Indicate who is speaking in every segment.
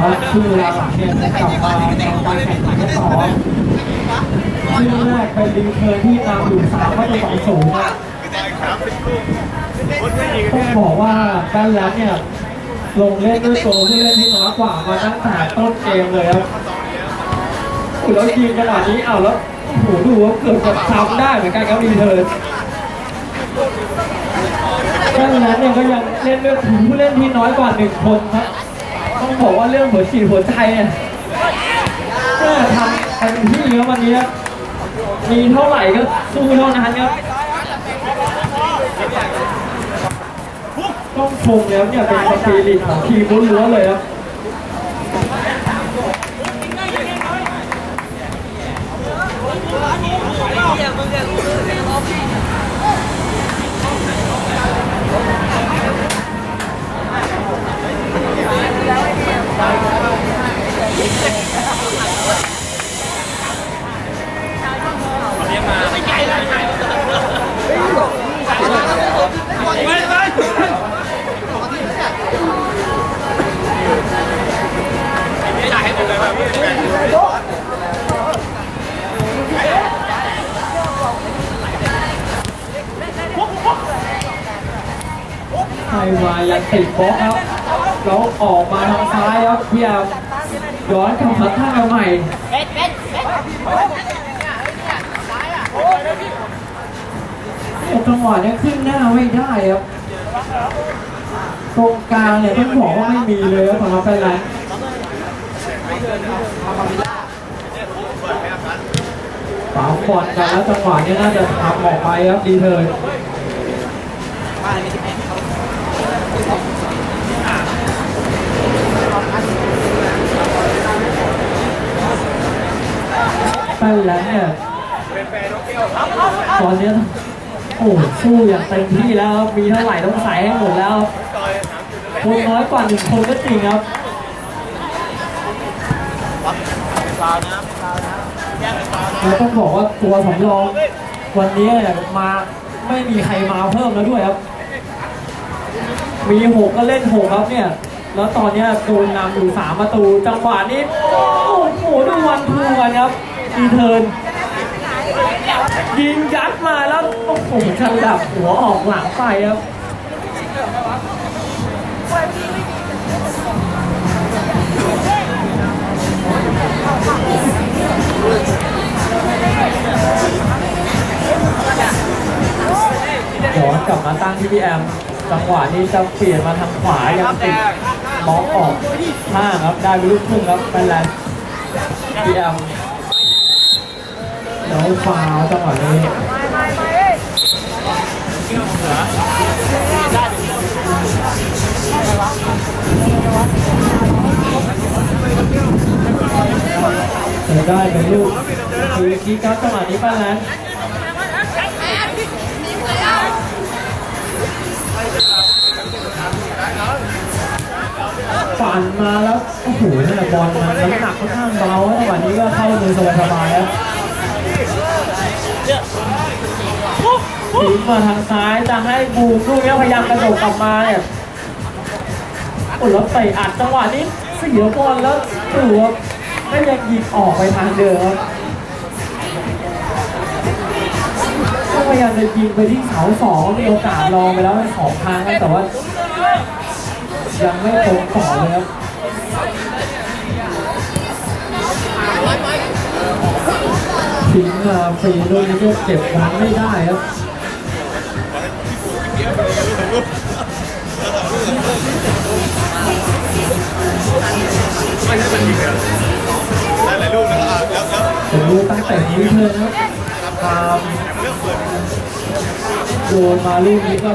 Speaker 1: ครับคือเวลาหลังเนี่ยกลับมาทำการแข่งขันกันต่อซึ่งแรกเป็นลิงเคอร์ที่นำอยู่สามประตูต่อศูนย์ครับต้องบอกว่าแบนแลนเนี่ยลงเล่นด้วยตัวผู้เล่นที่น้อยกว่ามาตั้งแต่ต้นเกมเลยครับโอ้แล้วยิงขนาดนี้เอาแล้วโอ้โหดูว่าเกือบจะทำได้เหมือนกันครับดีเทิร์นดังนั้นเนี่ยก็ยังเล่นด้วยผู้เล่นที่น้อยกว่าหนึ่งคนครับ บอกว่าเรื่องหัวฉีดหัวใจเนี่ยก็ทำเต็มที่ครับวันนี้มีเท่าไหร่ก็สู้เท่านั้นครับต้องชมแล้วเนี่ยเป็นสปิริตของทีมล้วนๆเลยครับ ไทยมายังติดบล็อกครับแล้วออกมาทางซ้ายครับพี่แอ ย้อนกลับมาท่าใหม่จังหวะเนี้ยขึ้นหน้าไม่ได้ครับตรงกลางเนี่ยต้องบอกว่าไม่มีเลยครับสำหรับแฟนแลนด์สามบอลกันแล้วจังหวะเนี้ยน่าจะทำออกไปครับดีเทิร์ แฟนแลนด์เนี่ยตอนนี้โอ้สู้อย่างเต็มที่แล้วครับมีเท่าไหร่ต้องใส่ให้หมดแล้วคนน้อยกว่าหนึ่งคนก็จริงครับแล้วต้องบอกว่าตัวสำรองวันนี้เนี่ยมาไม่มีใครมาเพิ่มแล้วด้วยครับ มีหกก็เล่นหกครับเนี่ย แล้วตอนนี้โดนนำอยู่สามประตู จังหวะนี้ โอ้โหดูวันทูกันครับ ดีเทิร์นยิงยัดมาแล้วโอ้โหฉลับหัวออกหลังไปครับย้อนกลับมาตั้งที่พี่แอมจังหวะนี้จะเปลี่ยนมาทางขวายังติดล็อกออกห้างครับ ได้ไปลูกครึ่งครับเป็นแลนด์พี่แอม แล้วฟาวจังหวะนี้จะได้เป็นลูกคือคีครับจังหวะนี้ป้าแลนปั่นมาแล้ว โอ้โหนี่บอลมันน้ำหนักค่อนข้างเบาจังหวะนี้ก็เข้ามือสบายๆครับ ทิ้งมาทางซ้ายจะให้บูมลูกนี้พยายามกระโดดกลับมาเนี่ยโอ้แล้วเตะอัดจังหวะนี้เสียบอลแล้วถือว่าไม่ยังยิงออกไปทางเดิมก็พยายามจะยิงไปที่เสาสองมีโอกาสลองไปแล้วสองครั้งแต่ว่า ยังไม่ตรงต่อเลยครับ ทิ้งมาฟรีลูกนี้ก็เก็บบอลไม่ได้ครับ
Speaker 2: ได้หลายลูกนะครับแล้วแล้ว
Speaker 1: ผมรู้ตั้งแต่นี้เลยนะครับตามโดนมาลูกนี้ก็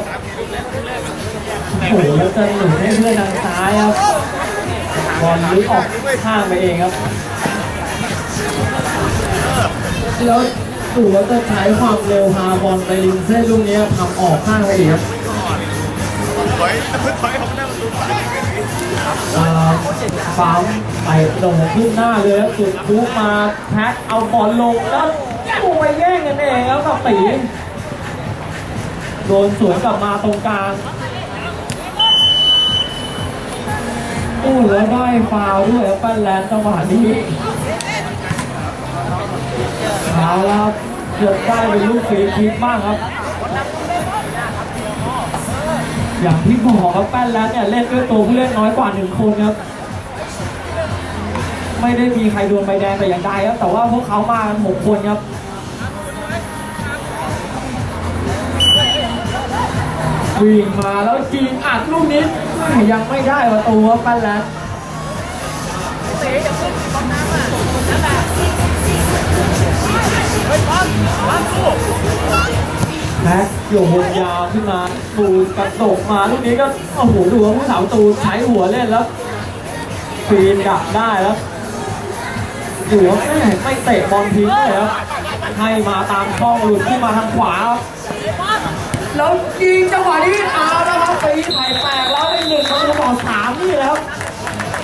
Speaker 1: โอ้โหแล้วจะหนุนให้เพื่อนทางซ้ายครับบอลลึกออกข้างไปเองครับ แล้วดูว่าจะใช้ความเร็วพาบอลไปริมเส้นลูกนี้ทำออกข้างไปอีกครับ
Speaker 2: ถอยถอยของหน้าประตูซ้าย
Speaker 1: อ่าปั๊มไปโด่งขึ้นหน้าเลยจุดพุกมาแท็กเอาบอลลงแล้วปูไปแย่งกันเองครับกับตีโดนสวนกลับมาตรงกลางโอ้แล้วได้ฟาวด้วยครับปั้นแลนด์จังหวะนี้ เอาละครับเกือบได้เป็นลูกฟรีคิกบ้างครับ อย่างที่บอกครับแป้นแลนด์เนี่ยเล่นด้วยตัวผู้เล่นน้อยกว่าหนึ่งคนครับ ไม่ได้มีใครโดนใบแดงแต่อย่างใดครับ แต่ว่าพวกเขามากันหกคนครับวิ่งมาแล้วจีนอัดลูกนี้ยังไม่ได้ประตูครับแป้นแลน แม็กโยนยาวขึ้นมาตูกระโดดมาลูกนี้ก็โอ้โหดูว่าผู้สาวตูใช้หัวเล่นแล้วฟีนดักได้แล้วดูว่าแม่ไม่เตะบอลทิ้งเลยครับให้มาตามช่องหลุดที่มาทางขวาครับแล้วยิงจังหวะนี้เอาแล้วครับตีไข่แตกแล้วเป็นหนึ่งประตูต่อสามนี่แหละครับ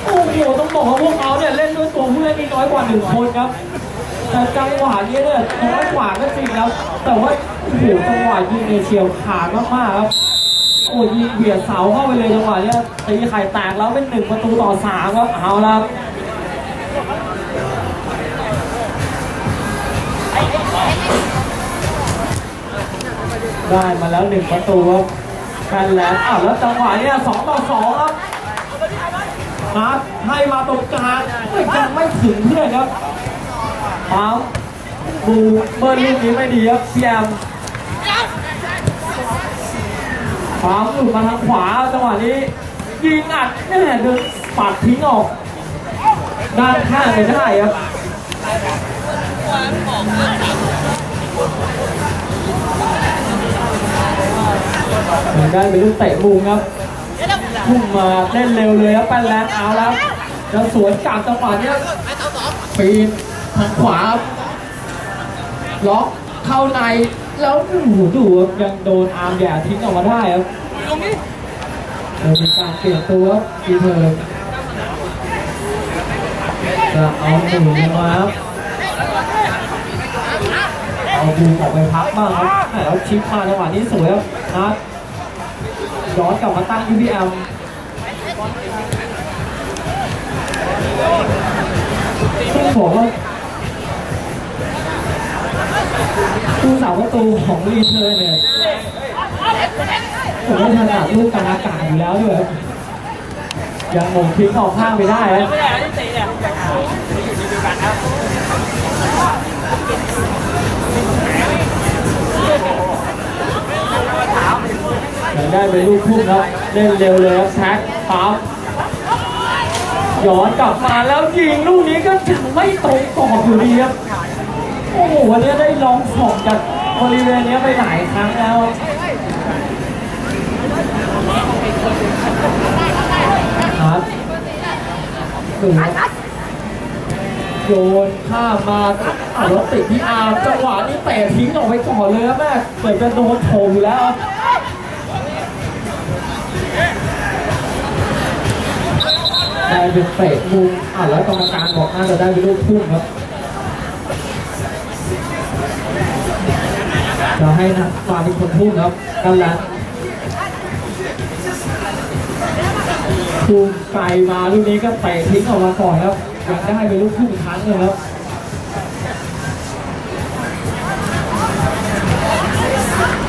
Speaker 1: โอ้โหต้องบอกว่าพวกเขาเนี่ยเล่นด้วยตัวผู้เล่นที่น้อยกว่าหนึ่งคนครับ แต่จังหวะนี้เนี่ยน้อยกว่าก็จริงแล้วแต่ว่าโอ้โหจังหวะยิงเนี่ยเฉียวขาดมากๆครับโอ้ยิงเบียดเสาเข้าไปเลยจังหวะนี้ตีไข่แตกแล้วเป็นหนึ่งประตูต่อสามครับเอาละได้มาแล้วหนึ่งประตูครับกันแล้วอ้าวแล้วจังหวะนี้สองต่อสองครับนัดให้มาตรงกลางไม่ยังไม่ถึงเพื่อนครับ ปั๊มบูเบิร์ลูกนี้ไม่ดีครับพี่แอมปั๊มหลุดมาทางขวาจังหวะนี้ยิงอัดแน่เดินปัดทิ้งออก ด้านข้างไม่ได้ครับเหมือนได้เป็นลูกเตะมุมครับพุ่งมาเล่นเร็วเลยครับแป้นแลนด์เอาแล้วแล้วสวนกลับจังหวะนี้ปีน ทางขวาล็อกเข้าในแล้วโอ้โหดูครับยังโดนอาร์มแย่ทิ้งออกมาได้ครับเลยมีการเปลี่ยนตัวทีเธอจะเอาหนึ่งมาครับเอาบูมออกไปพักบ้างครับแล้วชิปมาจังหวะนี้สวยครับนัดย้อนกลับมาตั้งที่พี่แอมต้องบอกว่า ผู้สาวประตูของรีเทอร์เนี่ยผมไม่ถนัดลูกกลางอากาศอยู่แล้วด้วยครับยังมงทิ้งออกข้างไปได้ครับยังได้เป็นลูกพุ่งครับเล่นเร็วเลยครับแท็กปั๊มย้อนกลับมาแล้วยิงลูกนี้ก็ยังไม่ตรงกรอบอยู่ดีครับ โอ้โหวันนี้ได้ลองของจากบริเวณนี้ไปหลายครั้งแล้วครับโยนข้ามมาอะแล้วติดที่อาร์มจังหวะนี้เตะทิ้งออกไปก่อนเลยครับแม่เหมือนจะโดนโถอยู่แล้วครับได้เป็นเตะมุมอะแล้วกรรมการบอกน่าจะได้เป็นลูกพุ่งครับ จะให้นักฟาเป็นคนพุ่งครับกันแล้วพุ่งไกลมาลูกนี้ก็เตะทิ้งออกมาก่อนครับยังได้เป็นลูกพุ่งอีกครั้งหนึงครับ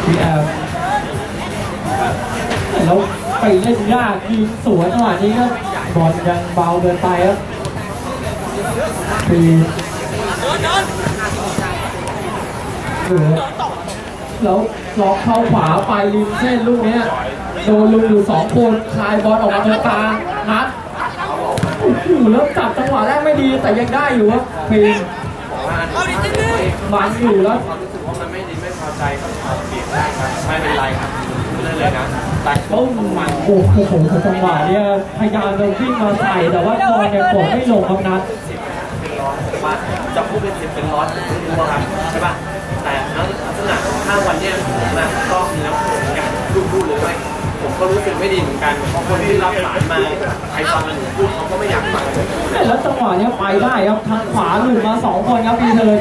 Speaker 1: พี่แอมแล้วไปเล่นยากยิงสวนจังหวะนี้ก็บอลยังเบาเกินไปครับปีเหลือ แล้วล็อกเข้าขวาไปริมเส้นลูกเนี้ยโดนลุงอยู่สองคนคลายบอลออกมาตรงกลางนัดโอ้โหแล้วจับจังหวะแรกไม่ดีแต่ยังได้อยู่ครับปีมันอยู่แล้ว
Speaker 3: ความรู้สึกว่ามันไม่ดีไม่พอใจก็ขอเปลี่ยนได้ครับไม่เป็นไรครับเล่นเลยนะแต่
Speaker 1: ปุ้มมันโอ้โหจังหวะเนี้ยพยายามจะวิ่งมาใส่แต่ว่าบอลเนี่ยกดไม่ลงครับนัด
Speaker 3: เป็นร้อนผมว่าจะพูดเป็นสิบเป็นร้อนผมไม่รู้ครับใช่ปะ ถ้าวันเนี้ยผมนะก็องแล้วผมอยากพูดพูดเลยว่าผมก็รู้สึกไม่ดีเหมือนกันเพราะคนที่รับสายมาใครฟังมันพูดเขาก็ไม่อยากฟัง
Speaker 1: แล้วจังหวะเนี้ยไปได้ครับทางขวาหลุดมาสองคนครับพีเทิน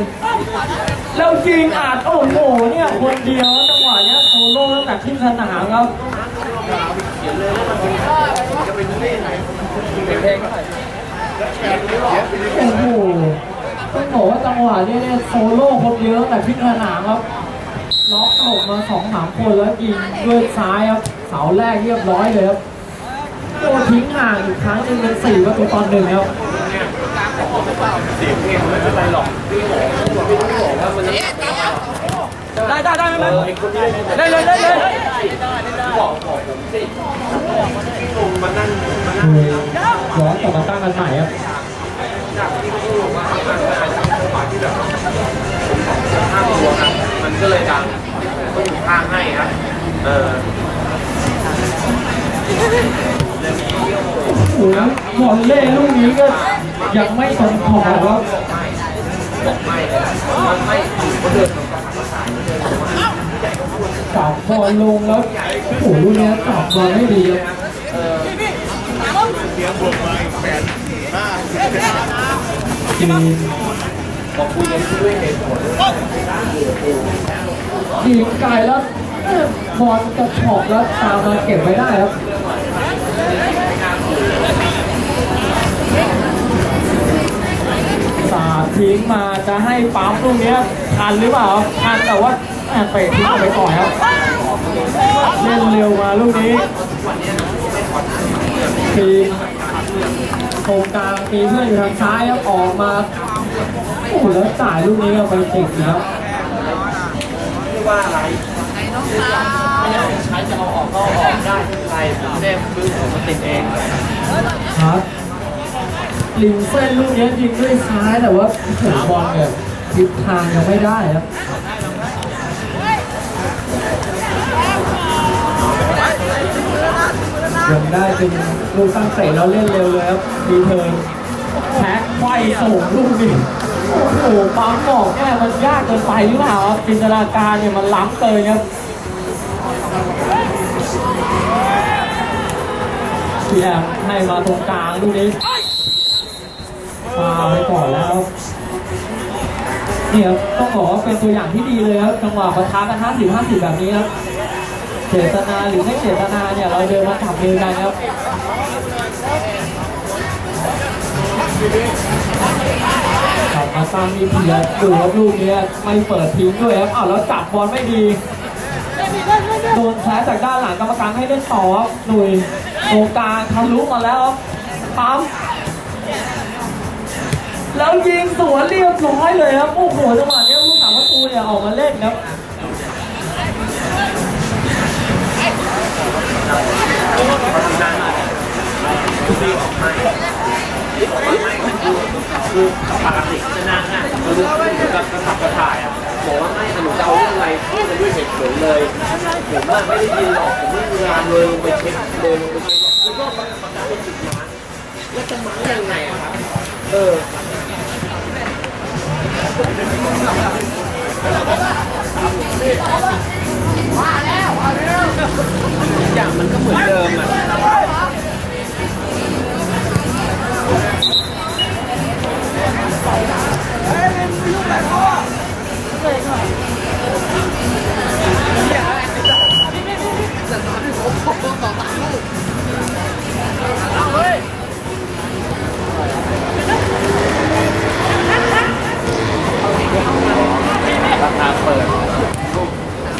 Speaker 1: แล้วริงอาจโอ้โหเนี่ยคนเดียวจังหวะเนี้ยโซโล่ตั้งแต่ที่นสนามครับ
Speaker 3: โอ้โหต้องบอกว่าจั
Speaker 1: งหวะนี้เนี่ยโซโล่คนเดียวตั้งแต่ขึ้นสนามครับ ล็อกหลบมาสองสามคนแล้วยิงด้วยซ้ายครับเสาแรกเรียบร้อยเลยครับโดนทิ้งห่างอีกครั้งหนึงเป็นสี่ประตูตอนหนึ่งครับ
Speaker 3: เสียงเพลงไม่เป็นไรหรอกพี่โหพี่โหว่ามันจะ
Speaker 1: ได้ได้ได้ไหม
Speaker 3: ได้
Speaker 1: เลยได้เลย
Speaker 3: บอกบอกผมสิพี่ลงมานั่งมานั่ง
Speaker 1: ย้อนกลับมาตั้งกันใหม่ครับ
Speaker 3: ก็อยู่ข้างให้ครับ เออ
Speaker 1: โอ้โหบอลเล่ลูกนี้ก็ยังไม่ตรงขอบครับ
Speaker 3: บอกไม่เลยมันไม่คนเดินของการประสานเดินออกมา
Speaker 1: จับบอลลงแล้วโอ้โหลูกนี้จับบอลไม่ดีครับ
Speaker 3: เออ
Speaker 2: เสียงบวกมาอีกแปดห้า
Speaker 1: ทีม
Speaker 3: บอกคุยกันด้วยเหตุผล
Speaker 1: ยิงไกลแล้วเอ๊ะบอลกระชอกแล้วตามมาเก็บไว้ได้ครับสาดทิ้งมาจะให้ปั๊มลูกนี้ทันหรือเปล่าทันแต่ว่าแอบเตะทิ้งออกไปก่อนครับเล่นเร็วมาลูกนี้ทีมโครงกางมีเพื่อนอยู่ทางซ้ายครับออกมาโอ้แล้วจ่ายลูกนี้เอาไปติดนะครับ
Speaker 3: ว่าอะไรไม่ได้ใช้จะเอาออกก็เอาออกได้ไม่เป็นไรผมไม่ได้ซื้อผมมาติดเอง
Speaker 1: ครับลิงเส้นลูกนี้ยิงด้วยซ้ายแต่ว่าโอ้โหบอลเนี่ยทิศทางยังไม่ได้ครับยังได้เป็นลูกตั้งเตะแล้วเล่นเร็วเลยครับดีเทิร์นแท็กไฟสูงลูกนี้ โอ้โหปั๊มบอกแค่มันยากเกินไปหรือเปล่าครับจินตนาการเนี่ยมันล้ำเกินครับพี่แอมให้มาตรงกลางลูกนี้ปาไปก่อนแล้วนี่ครับต้องบอกว่าเป็นตัวอย่างที่ดีเลยครับจังหวะปะทะกัน50 50 แบบนี้ครับเจตนาหรือไม่เจตนาเนี่ยเราเดินมาจับมือกันครับ กลับมาสร้างมีเพียรดูครับลูกเนี้ยไม่เปิดทิ้งด้วยครับอ้าวแล้วจับบอลไม่ดีโดนแพ้จากด้านหลังกรรมการให้เล่นต่อครับหนุ่ยตรงกลางทะลุมาแล้วครับปั๊มแล้วยิงสวนเรียบร้อยเลยครับโอ้โหจังหวะนี้ลูกสาวประตูเนี่ยออกมาเล่นครับ
Speaker 3: คือปกติจะนั่งอะคือกับกระสับกระถ่ายอะบอกว่าไม่หนูจะเอาเรื่องอะไรพูดกันด้วยเหตุผลเลยผมว่าไม่ได้ยินหรอกผมไม่มีเวลาเลยลงไปเช็คเลยลงไปเช็คแล้วก็ประกาศเป็นสิบล้านแล้วจะมายังไงอะครับเออว่าแล้วว่าแล้วอย่างมันก็เหมือนเดิม ราคาเปิด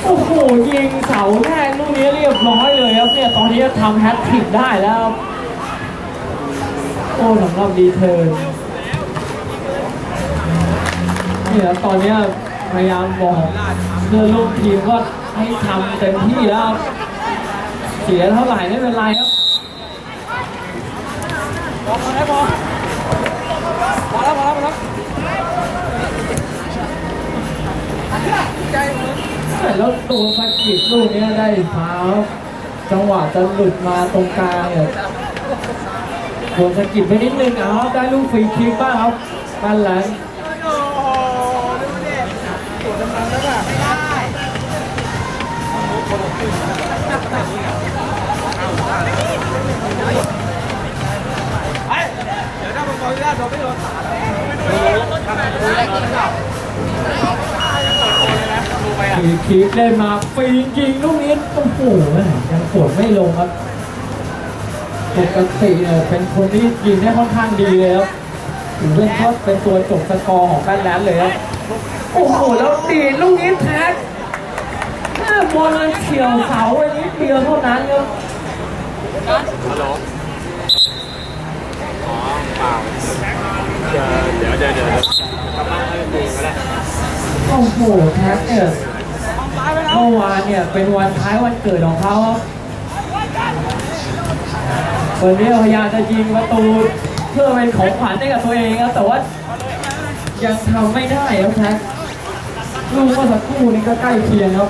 Speaker 1: โอ้โหยิงเสาแรกลูกนี้เรียบร้อยเลยครับเนี่ยตอนนี้ทำแฮตทริกได้แล้วครับโอ้สำหรับดีเทิร์นเนี่ยตอนเนี้ยพยายามบอกเพื่อนร่วมทีมว่าให้ทำเต็มที่แล้วครับเสียเท่าไหร่ไม่เป็นไรครับพอแล้วพอพอแล้วพอแล้วพอแล้ว แล้วตัวสกิดลูกนี้ได้เท้าจังหวะจะหลุดมาตรงกลางเนี่ยโดนสกิดไปนิดนึงเอาได้ลูกฟรีคิกบ้างครับนั่นและโอ้โหดูดิปวดำลังแล้วอะไม่ได้เดี๋ยวถ้ามันกองยาเราไม่โดนขา คิกเล่นมาฟรียิงลูกนี้โอ้โหแม่ยังกดไม่ลงครับปกติเนี่ยเป็นคนที่ยิงได้ค่อนข้างดีเลยครับถือเป็นก็เป็นตัวจบสกอร์ของแฟนแลนด์เลยครับโอ้โหแล้วดีดลูกนี้แท็กแค่บอลมันเฉียวเสาไปนิดเดียวเท่านั้นครับ
Speaker 3: ฮัลโหลอ๋อเปล่าเดี๋ยวเดี๋ยวเดี๋ยวเดี๋ยวกลับบ้านให้ดูก็ได้
Speaker 1: โอ้โหแท็กเนี่ย เมื่อวานเนี่ยเป็นวันท้ายวันเกิดของเขาครับวันนี้พยายามจะยิงประตูเพื่อเป็นของขวัญให้กับตัวเองครับแต่ว่ายังทำไม่ได้ครับแท็กลูกเมื่อสักครู่นี้ก็ใกล้เคียงครับ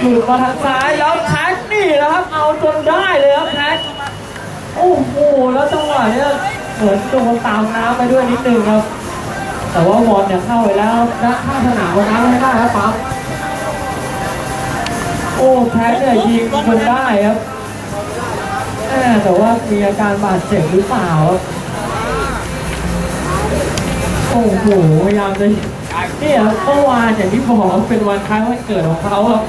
Speaker 1: หลุดมาทางซ้ายแล้วแท็กนี่แหละครับ เอาจนได้เลยครับแท็กโอ้โห แล้วจังหวะเนี้ยเหมือนโดนตามน้ำไปด้วยนิดนึงครับ แต่ว่าบอลเนี่ยเข้าไปแล้วนะข้างสนามวันนั้นไม่ได้ครับปั๊บโอ้แพ้เนี่ยยิงจนได้ครับแม่แต่ว่ามีอาการบาดเจ็บหรือเปล่าครับโอ้โหพยายามจะนี่ครับเมื่อวานอย่างที่บอกเป็นวันคล้ายวันเกิดของเขาครับ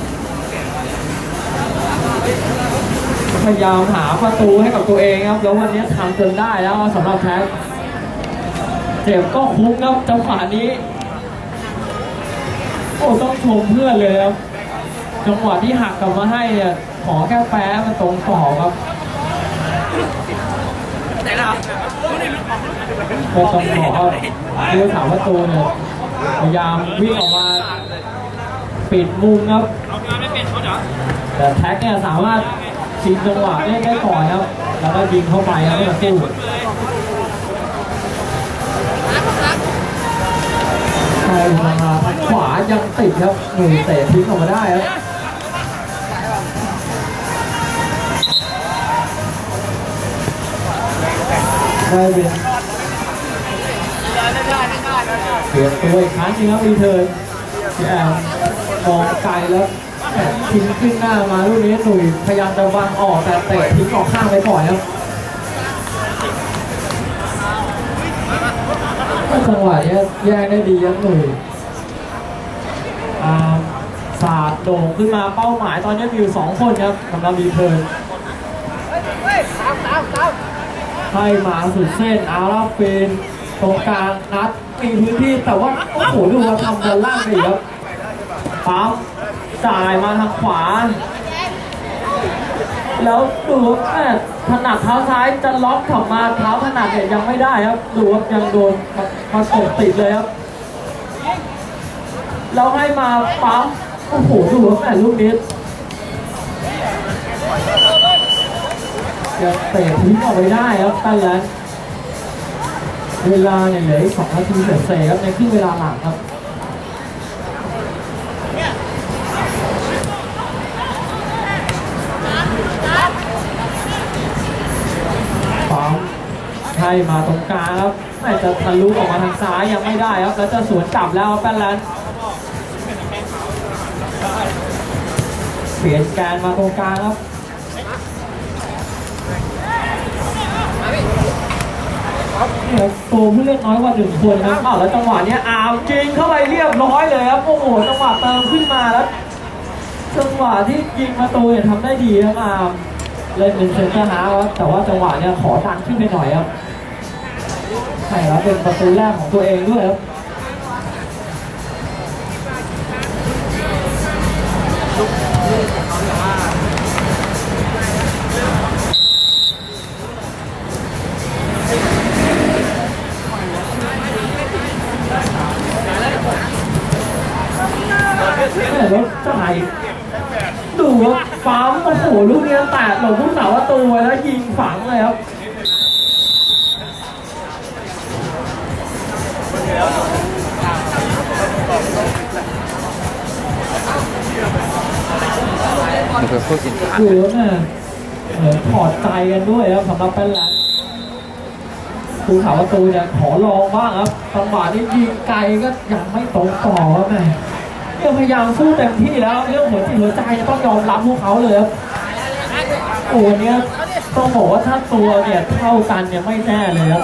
Speaker 1: พยายามหาประตูให้กับตัวเองครับ แล้ววันนี้ทำจนได้แล้วสำหรับแท็ก เจ็บก็คุ้มครับจังหวะนี้ โอ้ต้องชมเพื่อนเลยครับจังหวะที่หักกลับมาให้เนี่ยขอแค่แป๊ะมันตรงต่อครับก็ต้องบอกว่าผู้สาวประตูเนี่ยพยายามวิ่งออกมาปิดมุมครับแต่แท็กเนี่ยสามารถชิงจังหวะได้ได้ก่อนครับ แล้วก็ยิงเข้าไปครับเพื่อสู้ ช่มาทางขวายังติดครับหนุ่ยเตะทิ้งออกมาได้ครับได้เป็นเปลี่ยนตัวอีกครั้งหนึงครับรีเทิร์นพี่แอมมองไกลแล้วทิ้งขึ้นหน้ามาลูกนี้หนุ่ยพยายามจะวางออกแต่เตะทิ้งออกข้างไปก่อนครับ จังหวะนี้แย่งได้ดีครับหนุ่ยอ่าสาดโด่งขึ้นมาเป้าหมายตอนนี้มีอยู่สองคนครับสำหรับรีเทิร์นให้มาสุดเส้นอาแล้วปีนตรงกลางนัดมีพื้นที่แต่ว่า โอ้โหดูว่าทำบอลล่างไปครับปั๊มจ่ายมาทางขวา แล้วดูว่าแม่ถนัดเท้าซ้ายจะล็อกกลับมาเท้าถนัดเนี่ยยังไม่ได้ครับดูว่ายังโดนมาตกติดเลยครับแล้วให้มาปั๊มโอ้โหดูว่าแม่ลูกนี้ยังเตะทิ้งออกไปได้ครับตั้นแล้วเวลาเนี่ยเหลืออีกสองนาทีเศษครับในครึ่งเวลาหลังครับ ให้มาตรงกลางครับน่จะทะลุออกมาทางซ้ายยังไม่ได้ครับ แล้วจะสวนจับแล้วครับแป้นแลนเปลี่ยนแกนมาตรงกลางครับนี่ครับตัวผู้เล่นน้อยกว่าหนึ่งคนครับอ้าวแล้วจังหวะเนี้ยอาวจริงเข้าไปเรียบร้อยเลยครับโอ้โหจังหวะเติมขึ้นมาแล้วจังหวะที่ยิงประตูเนี่ยทำได้ดีครับอามเล่นเป็นเซนเตอร์ฮาร์ครับแต่ว่าจังหวะเนี่ยขอดันขึ้นไปหน่อยครับ ใช่ครับเป็นประตูแรกของตัวเองด้วยครับแม่รถจ่ายดูว่าปั๊มโอ้โหลูกเนี้ยแตะหลงผู้สาวประตูไว้แล้วยิงฝังเลยครับ
Speaker 2: มันคือผู้สินค้า
Speaker 1: เนี่ยเหมือนถอดใจกันด้วยครับสำหรับแป้นแลนด์ภูเขาประตูเนี่ยขอลองบ้างครับจังหวะนี้ยิงไกลก็ยังไม่ตรงต่อครับแม่เนี่ยพยายามสู้เต็มที่แล้ว เรื่องหัวจิตหัวใจเนี่ยต้องยอมรับพวกเขาเลยครับโอ้เนี้ยต้องบอกว่าถ้าตัวเนี่ยเท่ากันเนี่ยไม่แน่เลยครับ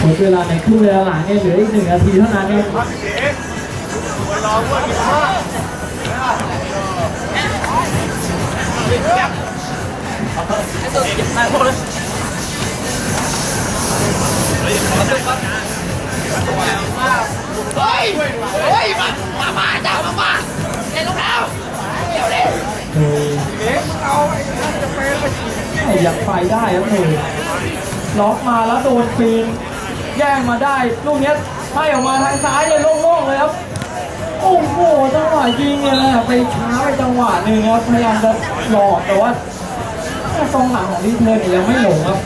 Speaker 1: หมดเวลาในครึ่งเวลาหลังเนี่ยเหลืออีกหนึ่งนาทีเท่านั้นเองเอออยากไปได้ครับหนู ล็อกมาแล้วโดนปีนแย่งมาได้ลูกนี้ให้ออกมาทางซ้ายเลยโล่งๆเลยครับโอ้โหจังหวะยิงเนี่ยนะไปช้าไปจังหวะหนึ่งครับพยายามจะหลอกแต่ว่าต่กองหลังของรีเทิร์เนี่ยยังไม่หลงครับ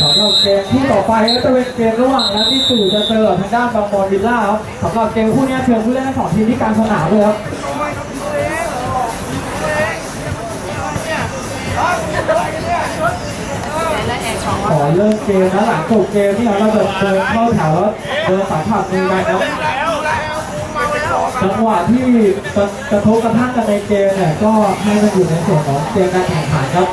Speaker 1: สำหรับเกมที่ต่อไปก็จะเป็นเกมระหว่างนัดที่สู่จะเจอทางด้านบางบอลวิลล่าครับสำหรับเกมคู่นี้เชิญผู้เล่นทั้งสองทีมที่การสนามเลยครับ ขอเลิกเกมนะหลังจบเกมนี่เราจะเดินเข้าแถวแล้วเดินสัมผัสมือกันครับจังหวะที่กระกระทบกระทั่งกันในเกมเนี่ยก็ให้มันอยู่ในส่วนของเกมการแข่งขันครับ